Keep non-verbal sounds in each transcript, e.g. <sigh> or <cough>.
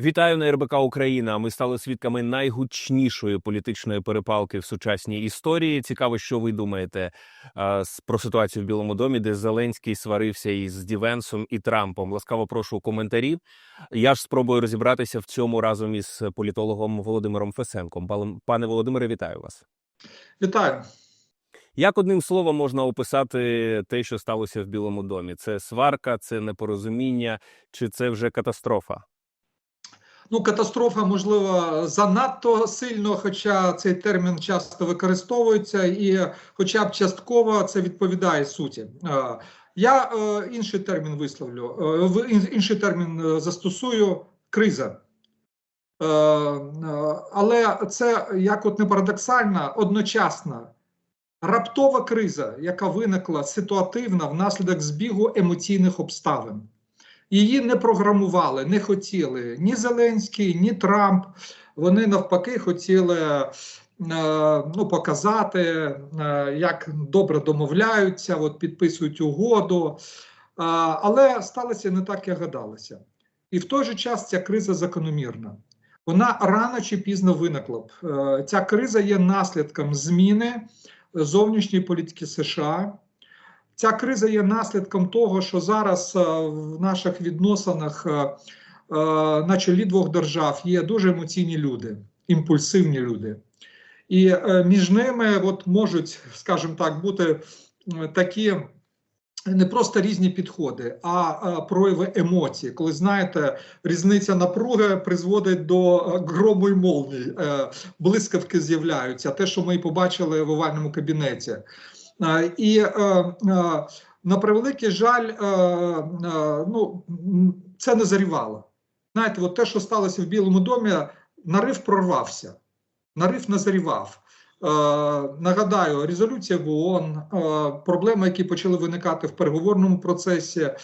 Вітаю на РБК Україна. Ми стали свідками найгучнішої політичної перепалки в сучасній історії. Цікаво, що ви думаєте а, про ситуацію в Білому домі, де Зеленський сварився із Дівенсом і Трампом. Ласкаво прошу у коментарі. Я ж спробую розібратися в цьому разом із політологом Володимиром Фесенком. Пане Володимире, вітаю вас. Вітаю. Як одним словом можна описати те, що сталося в Білому домі? Це сварка, це непорозуміння, чи це вже катастрофа? Ну, катастрофа, можливо, занадто сильно, хоча цей термін часто використовується, і хоча б частково це відповідає суті. Е, Я е, інший термін висловлю, е, інший термін застосую криза. Але це як от не парадоксально, одночасна раптова криза, яка виникла ситуативна внаслідок збігу емоційних обставин. Її не програмували, не хотіли ні Зеленський, ні Трамп. Вони навпаки хотіли е, ну, показати, е, як добре домовляються, от підписують угоду. Але сталося не так, як гадалося. І в той же час ця криза закономірна. Вона рано чи пізно виникла б. Е, Ця криза є наслідком зміни зовнішньої політики США. Ця криза є наслідком того, що зараз е, в наших відносинах е, е, на чолі двох держав є дуже емоційні люди, імпульсивні люди. І між ними от можуть, скажімо так, бути такі не просто різні підходи, а прояви емоцій. Коли знаєте, різниця напруги призводить до грому й молній, блискавки з'являються. Те, що ми і побачили в овальному кабінеті. Е, І е, е, на превеликий жаль, ну, це не зарівало. Знаєте, от те, що сталося в Білому домі, нарив прорвався, нарив. Е, нагадаю, резолюція в ООН, е, проблеми, які почали виникати в переговорному процесі, е,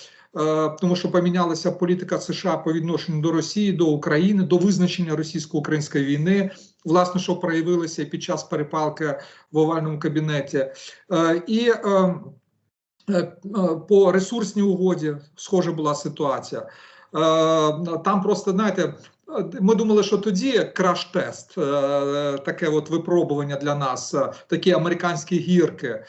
тому що помінялася політика США по відношенню до Росії, до України, до визначення російсько-української війни, власне, що проявилося під час перепалки в овальному кабінеті. Е, І е, е, е, по ресурсній угоді схожа була ситуація. Е, Там просто знаєте, ми думали, що тоді краш-тест, е, таке от випробування для нас, е, такі американські гірки. Е,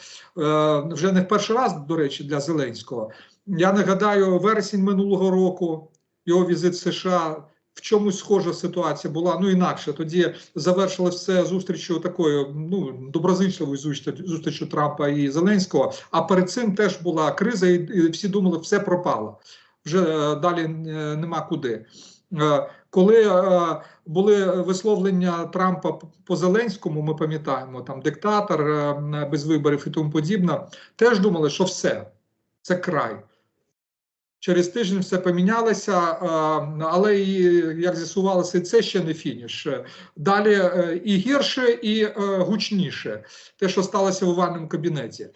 Вже не в перший раз, до речі, для Зеленського. Я нагадаю, вересень минулого року його візит в США. В чомусь схожа ситуація була ну інакше. Тоді завершилось все зустрічю такою ну доброзичливою зустріч- зустрічю Трампа і Зеленського. А перед цим теж була криза, і всі думали, все пропало. Вже е, далі е, нема куди. Е, Коли були висловлення Трампа по Зеленському, ми пам'ятаємо там диктатор без виборів і тому подібне, теж думали, що все, це край. Через тиждень все помінялося, але і як з'ясувалося, це ще не фініш. Далі і гірше, і гучніше те, що сталося в овальному кабінеті.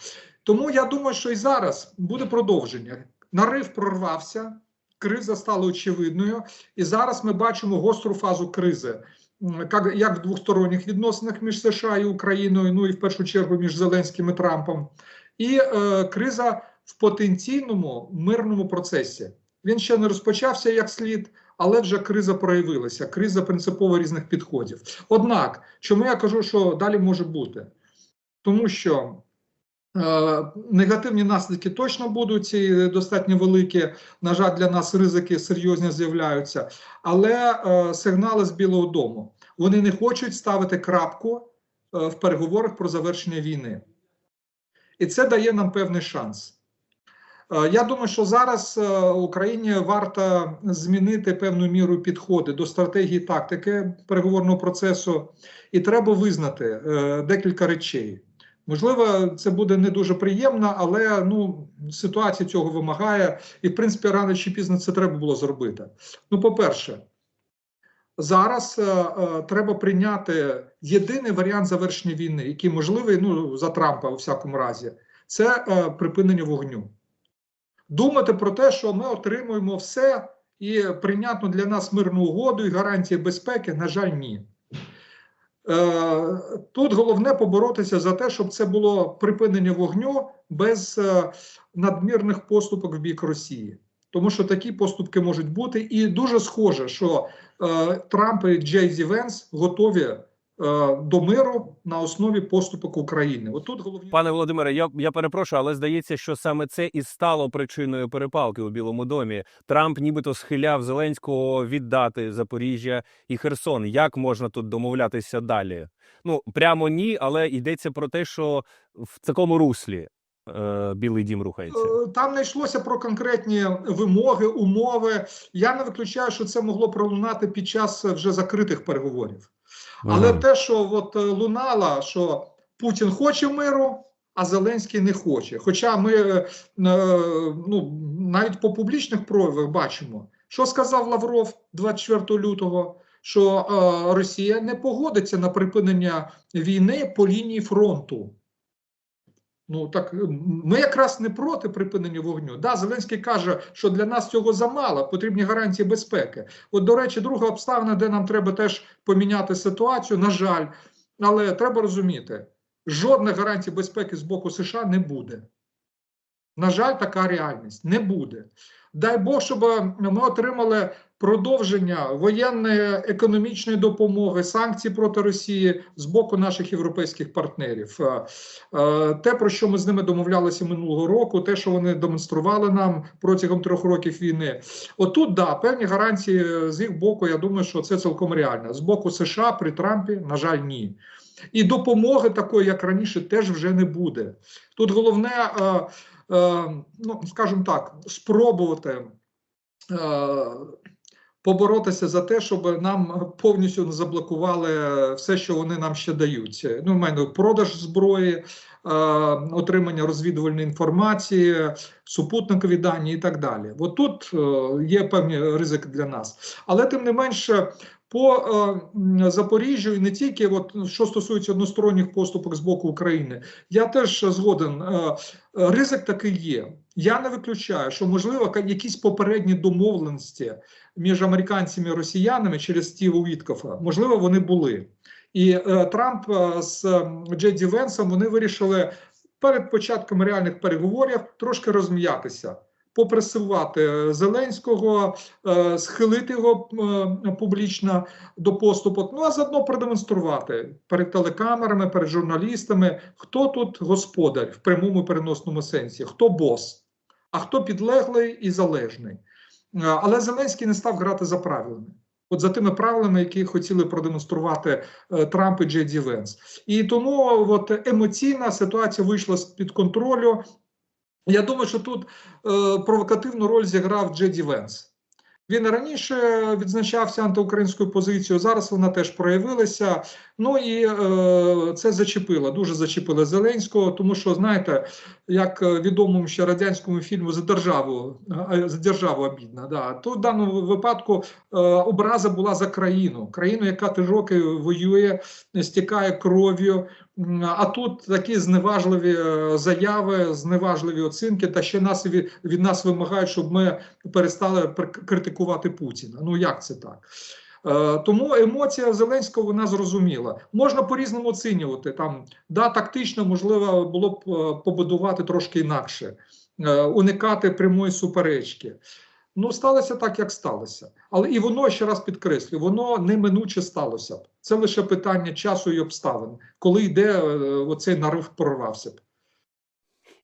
Тому я думаю, що і зараз буде продовження. Нарив прорвався, криза стала очевидною, і зараз ми бачимо гостру фазу кризи. Як, в двосторонніх відносинах між США і Україною, ну і в першу чергу між Зеленським і Трампом, і е, криза в потенційному мирному процесі. Він ще не розпочався як слід, але вже криза проявилася. Криза принципово різних підходів. Однак, чому я кажу, що далі може бути? Тому що негативні наслідки точно будуть і достатньо великі. На жаль, для нас ризики серйозні з'являються, але е, сигнали з Білого Дому вони не хочуть ставити крапку е, в переговорах про завершення війни. І це дає нам певний шанс. Е, Я думаю, що зараз е, Україні варто змінити певну міру підходи до стратегії тактики переговорного процесу, і треба визнати е, декілька речей. Можливо, це буде не дуже приємно, але ну ситуація цього вимагає, і в принципі рано чи пізно це треба було зробити. Ну, по-перше, зараз е, е, треба прийняти єдиний варіант завершення війни, який можливий ну за Трампа у всякому разі, це е, припинення вогню. Думати про те, що ми отримуємо все і прийнятну для нас мирну угоду і гарантії безпеки, на жаль, ні. Е, Тут головне поборотися за те, щоб це було припинення вогню без е, надмірних поступок в бік Росії. тому що такі поступки можуть бути, і дуже схоже, що е, Трамп і Джей Зі Венс готові до миру на основі поступок України. Отут головні Пане Володимире, я, я перепрошую, але здається, що саме це і стало причиною перепалки у Білому домі. Трамп нібито схиляв Зеленського віддати Запоріжжя і Херсон. Як можна тут домовлятися далі? Ну прямо ні, але йдеться про те, що в такому руслі е, Білий Дім рухається. Е, Там не йшлося про конкретні вимоги, умови. Я не виключаю, що це могло пролунати під час вже закритих переговорів. Але Ага. те, що от е, лунало, що Путін хоче миру, а Зеленський не хоче. Хоча ми е, е, ну, навіть по публічних проявах бачимо, що сказав Лавров 24 лютого, що е, Росія не погодиться на припинення війни по лінії фронту. Ну так ми якраз не проти припинення вогню. Да, Зеленський каже, що для нас цього замало, потрібні гарантії безпеки. От, до речі, друга обставина, де нам треба теж поміняти ситуацію, на жаль, але треба розуміти, жодних гарантій безпеки з боку США не буде. На жаль, така реальність не буде. Дай Бог, щоб ми отримали продовження воєнної економічної допомоги, санкцій проти Росії з боку наших європейських партнерів. Е, е, Те, про що ми з ними домовлялися минулого року, те, що вони демонстрували нам протягом трьох років війни. Отут, да, певні гарантії з їх боку. Я думаю, що це цілком реально. З боку США при Трампі, на жаль, ні. І допомоги такої, як раніше, теж вже не буде. Тут головне, е, е, ну скажімо так, спробувати е, поборотися за те, щоб нам повністю не заблокували все, що вони нам ще дають. Ну, в мене продаж зброї, е, отримання розвідувальної інформації, супутникові дані і так далі. От тут е, є певні ризики для нас. Але тим не менше. По е, Запоріжжю і не тільки, от що стосується односторонніх поступок з боку України, я теж згоден. Е, ризик такий є. Я не виключаю, що можливо якісь попередні домовленості між американцями і росіянами через Стіва Віткофа, можливо, вони були. І е, Трамп е, з е, Джеді Венсом вони вирішили перед початком реальних переговорів трошки розм'ятися. Попресувати Зеленського, е, схилити його е, публічно до поступок, ну а заодно продемонструвати перед телекамерами, перед журналістами, хто тут господар в прямому переносному сенсі, хто бос, а хто підлеглий і залежний. Е, Але Зеленський не став грати за правилами. От за тими правилами, які хотіли продемонструвати Трамп і Джей Ді Венс. І тому от емоційна ситуація вийшла з під контролю. Я думаю, що тут е, провокативну роль зіграв Джеді Венс. Він раніше відзначався антиукраїнською позицією. Зараз вона теж проявилася. Ну і е, це зачепило, дуже зачепило Зеленського, тому що знаєте, як е, відомому ще радянському фільму за державу е, за державу обідна. Да. То в даному випадку е, образа була за країну, країну, яка три роки воює, стікає кров'ю. А тут такі зневажливі е, заяви, зневажливі оцінки, та ще нас від, від нас вимагають, щоб ми перестали критикувати Путіна. Ну як це так? Е, Тому емоція Зеленського вона зрозуміла. Можна по-різному оцінювати. Там да, тактично можливо було б е, побудувати трошки інакше, уникати прямої суперечки. Ну, сталося так, як сталося. Але і воно ще раз підкреслюю, воно неминуче сталося б. Це лише питання часу і обставин, коли йде е, оцей нарив прорвався б.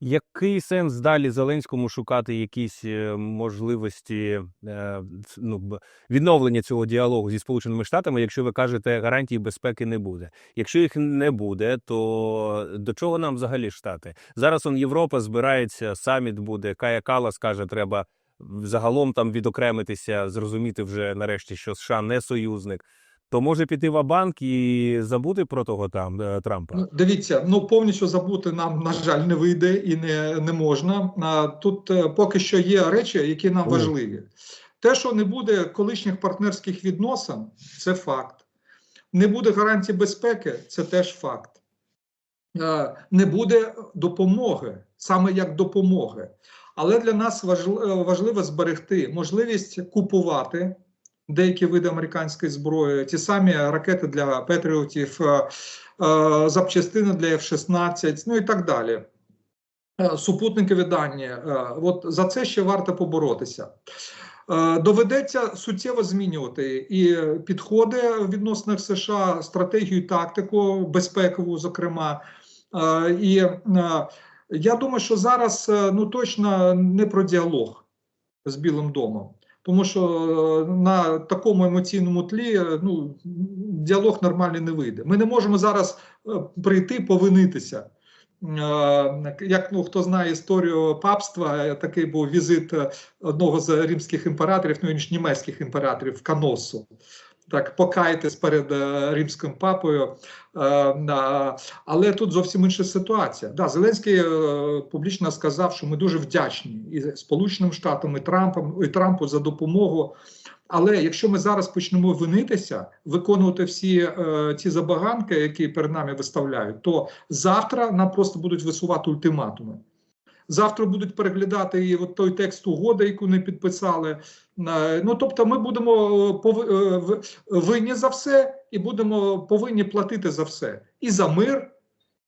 Який сенс далі Зеленському шукати якісь е, можливості е, ну, відновлення цього діалогу зі Сполученими Штатами, якщо ви кажете, гарантій безпеки не буде? Якщо їх не буде, то до чого нам взагалі штати? Зараз он Європа збирається, саміт буде. Кая Калас каже, треба загалом там відокремитися, зрозуміти вже нарешті, що США не союзник. То може піти в банк і забути про того там е, Трампа. Ну, дивіться, ну повністю забути нам, на жаль, не вийде і не, не можна. А, тут е, поки що є речі, які нам важливі. Те, що не буде колишніх партнерських відносин, це факт. Не буде гарантій безпеки, це теж факт. Е, Не буде допомоги, саме як допомоги. Але для нас е, важливо зберегти можливість купувати деякі види американської зброї, ті самі ракети для Петріотів, е, е, запчастини для F-16, ну і так далі. супутникові дані. От за це ще варто поборотися. Доведеться суттєво змінювати і підходи в відносинах США, стратегію, тактику, безпекову, зокрема. І я думаю, що зараз е, ну точно не про діалог з Білим домом. Тому що е, на такому емоційному тлі е, ну, діалог нормальний не вийде. Ми не можемо зараз прийти повинитися. Як ну, хто знає історію папства, такий був візит одного з римських імператорів, ну він німецьких імператорів Каносу. Так, покайтесь перед е, римським папою. Е, але тут зовсім інша ситуація. Да, Зеленський е, публічно сказав, що ми дуже вдячні і Сполученим Штатам, і Трампом, і Трампу за допомогу. Але якщо ми зараз почнемо винитися, виконувати всі е, ці забаганки, які перед нами виставляють, то завтра нам просто будуть висувати ультиматуми. Завтра будуть переглядати і от той текст угоди, яку не підписали. Е, Ну тобто, ми будемо е, е, винні за все і будемо повинні платити за все і за мир,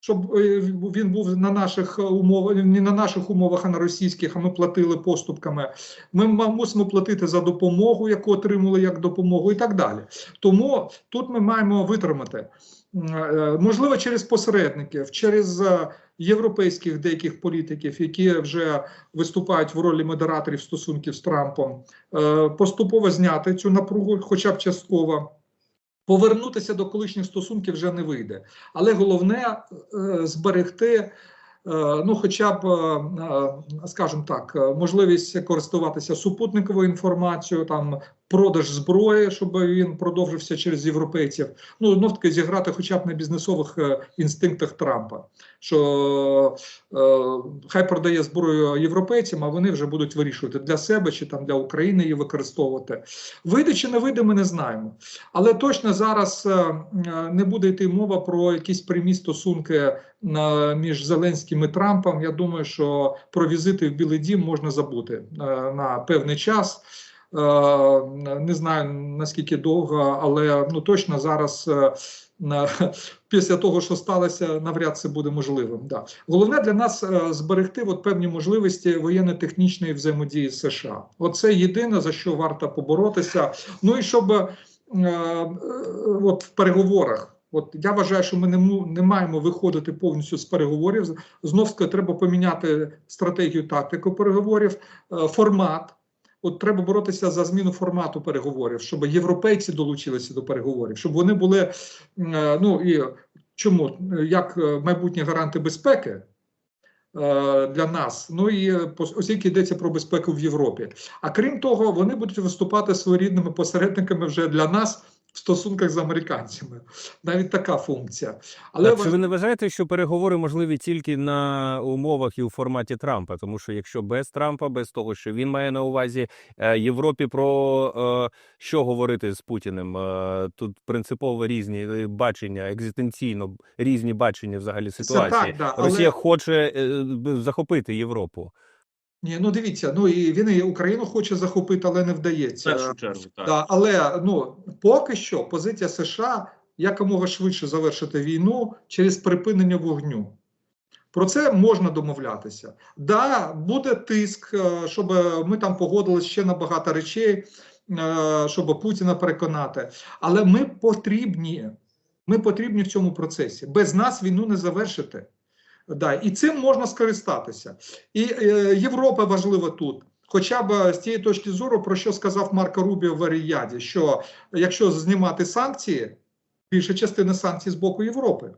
щоб він був на наших умовах, не на наших умовах, а на російських. А ми платили поступками. Ми мусимо платити за допомогу, яку отримали як допомогу, і так далі. Тому тут ми маємо витримати. Е, Можливо, через посередників, через е, європейських деяких політиків, які вже виступають в ролі модераторів стосунків з Трампом, е, поступово зняти цю напругу, хоча б частково. Повернутися до колишніх стосунків вже не вийде. Але головне зберегти, ну, хоча б, скажімо так, можливість користуватися супутниковою інформацією, там продаж зброї, щоб він продовжився через європейців. Ну, знов таки зіграти хоча б на бізнесових е, інстинктах Трампа, що е, хай продає зброю європейцям, а вони вже будуть вирішувати для себе чи там для України її використовувати. Вийде чи не вийде, ми не знаємо. Але точно зараз е, е, не буде йти мова про якісь прямі стосунки між Зеленським і Трампом. Я думаю, що про візити в Білий Дім можна забути на певний час. Е, Не знаю наскільки довго, але ну точно зараз. е, на- <laughs> Після того, що сталося, навряд це буде можливим. Да. Головне для нас е, зберегти от певні можливості воєнно-технічної взаємодії з США. Оце єдине за що варто поборотися. Ну і щоб е, от в переговорах. От я вважаю, що ми не, не маємо виходити повністю з переговорів. Знов треба поміняти стратегію тактику переговорів, формат. От треба боротися за зміну формату переговорів, щоб європейці долучилися до переговорів, щоб вони були е, ну і чому як майбутні гаранти безпеки е, для нас, ну і оскільки йдеться про безпеку в Європі. А крім того, вони будуть виступати своєрідними посередниками вже для нас в стосунках з американцями. Навіть така функція. Але Але чи ви не вважаєте, що переговори можливі тільки на умовах і у форматі Трампа? Тому що якщо без Трампа, без того, що він має на увазі е, Європі, про е, що говорити з Путіним? Е, тут принципово різні бачення, екзистенційно різні бачення взагалі ситуації. так, да, але- Росія хоче захопити Європу. Ні, ну дивіться, ну і він і Україну хоче захопити, але не В вдається. першу чергу, так. Да, але ну поки що позиція США якомога швидше завершити війну через припинення вогню. Про це можна домовлятися. Да, буде тиск, е, щоб ми там погодились ще на багато речей, е, щоб Путіна переконати. Але ми потрібні. Ми потрібні в цьому процесі. Без нас війну не завершити. Да, і цим можна скористатися. І е, Європа важлива тут. Хоча б з тієї точки зору, про що сказав Марко Рубіо в Аріяді, що якщо знімати санкції, більша частина санкцій з боку Європи.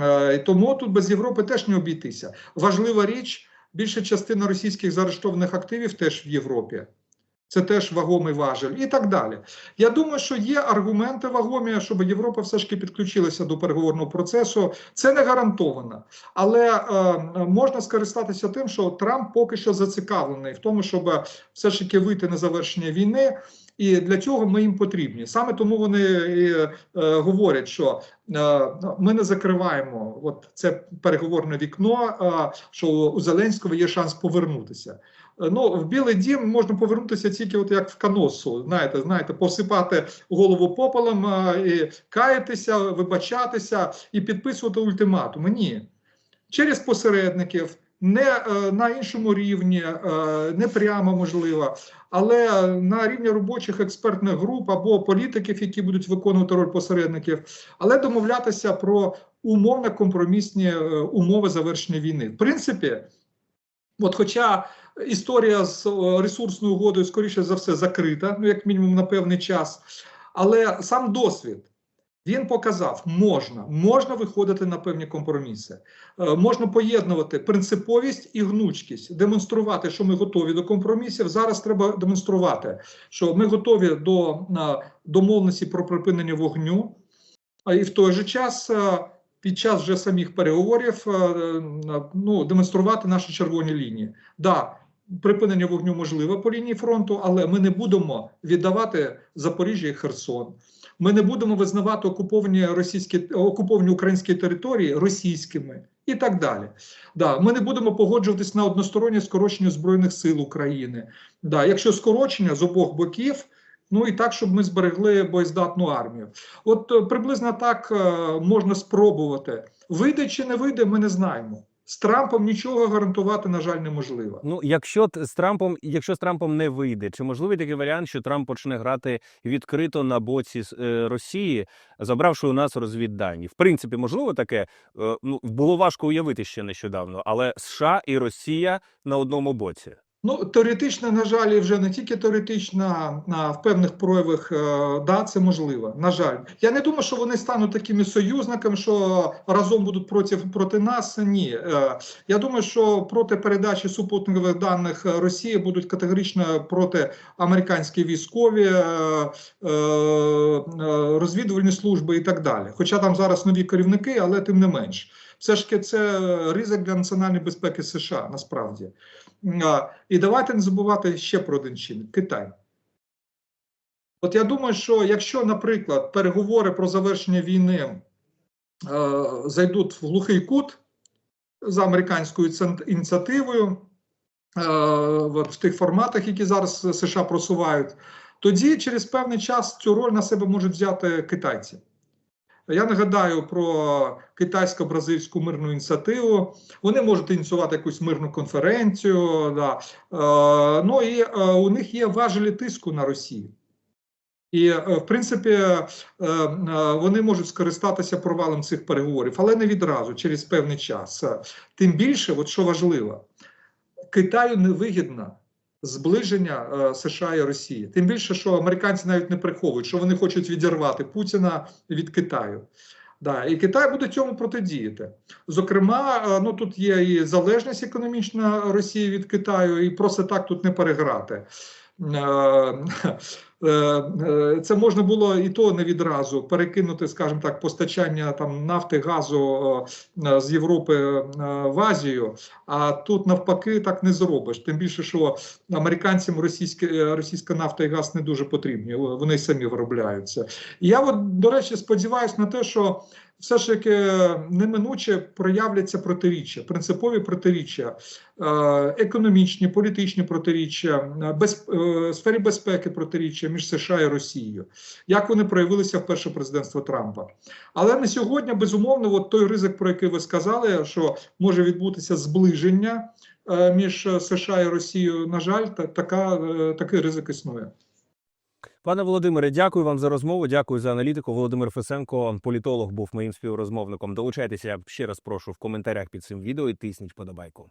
Е, тому тут без Європи теж не обійтися. Важлива річ, більша частина російських заарештованих активів теж в Європі. Це теж вагомий важель і так далі. Я думаю, що є аргументи вагомі, щоб Європа все ж таки підключилася до переговорного процесу. Це не гарантовано. Але е, можна скористатися тим, що Трамп поки що зацікавлений в тому, щоб все ж таки вийти на завершення війни. І для цього ми їм потрібні. Саме тому вони і, е, говорять, що е, ми не закриваємо от це переговорне вікно, е, що у Зеленського є шанс повернутися. Ну, в Білий дім можна повернутися тільки от як в каносу. Знаєте, знаєте, посипати голову попелом, і каятися, вибачатися і підписувати ультиматуми. Ні. Через посередників не е, на іншому рівні, е, не прямо можливо, але на рівні робочих експертних груп або політиків, які будуть виконувати роль посередників, але домовлятися про умовно компромісні е, умови завершення війни. В принципі, от хоча історія з е, ресурсною угодою, скоріше за все, закрита, ну як мінімум на певний час, але сам досвід. Він показав, можна, можна виходити на певні компроміси, Е, можна поєднувати принциповість і гнучкість, демонструвати, що ми готові до компромісів. Зараз треба демонструвати, що ми готові до е, домовленості про припинення вогню, а і в той же час під час вже самих переговорів е, ну, демонструвати наші червоні лінії. Да, припинення вогню можливе по лінії фронту, але ми не будемо віддавати Запоріжжя і Херсон. Ми не будемо визнавати окуповані російські окуповані українські території російськими і так далі. Да, ми не будемо погоджуватись на одностороннє скорочення збройних сил України. Да, якщо скорочення з обох боків. Ну і так, щоб ми зберегли боєздатну армію. От е, приблизно так е, можна спробувати. Вийде чи не вийде, ми не знаємо. З Трампом нічого гарантувати, на жаль, неможливо. Ну, якщо з Трампом, якщо з Трампом не вийде, чи можливий такий варіант, що Трамп почне грати відкрито на боці е, Росії, забравши у нас розвіддані? В принципі, можливо таке. Е, Ну було важко уявити ще нещодавно, але США і Росія на одному боці. Ну, теоретично, на жаль, і вже не тільки теоретично, а в певних проявах, е, да, це можливо. На жаль, я не думаю, що вони стануть такими союзниками, що разом будуть проти проти нас. Ні, Е, я думаю, що проти передачі супутникових даних Росії будуть категорично проти американські військові е, розвідувальні служби і так далі. Хоча там зараз нові керівники, але тим не менш, все ж таки це ризик для національної безпеки США насправді. І давайте не забувати ще про один чинник Китай. От я думаю, що якщо, наприклад, переговори про завершення війни е, зайдуть в глухий кут за американською ініціативою, е, в тих форматах, які зараз США просувають, тоді через певний час цю роль на себе можуть взяти китайці. Я нагадаю про китайсько-бразильську мирну ініціативу. Вони можуть ініціювати якусь мирну конференцію. Да. Е, ну і е, у них є важелі тиску на Росію. І, е, в принципі, е, е, вони можуть скористатися провалом цих переговорів, але не відразу, через певний час. Тим більше, от що важливо, Китаю невигідно зближення е, США і Росії. Тим більше, що американці навіть не приховують, що вони хочуть відірвати Путіна від Китаю. Да, і Китай буде цьому протидіяти. Зокрема, е, ну тут є і залежність економічна Росії від Китаю, і просто так тут не переграти. Е, е, Це можна було і то не відразу перекинути, скажімо так, постачання там нафти, газу е, з Європи в Азію. А тут навпаки так не зробиш. Тим більше, що американцям російська, російська нафта і газ не дуже потрібні. Вони самі виробляються. Я от, до речі, сподіваюся на те, що все ж таки неминуче проявляться протиріччя, принципові протиріччя, е, економічні, політичні протиріччя, е, без, е, сфері безпеки протиріччя між США і Росією, як вони проявилися в перше президентство Трампа. Але на сьогодні, безумовно, от той ризик, про який ви сказали, що може відбутися зближення між США і Росією, на жаль, та, така, такий ризик існує. Пане Володимире, дякую вам за розмову. Дякую за аналітику. Володимир Фесенко, політолог, був моїм співрозмовником. Долучайтеся, ще раз прошу в коментарях під цим відео і тисніть подобайку.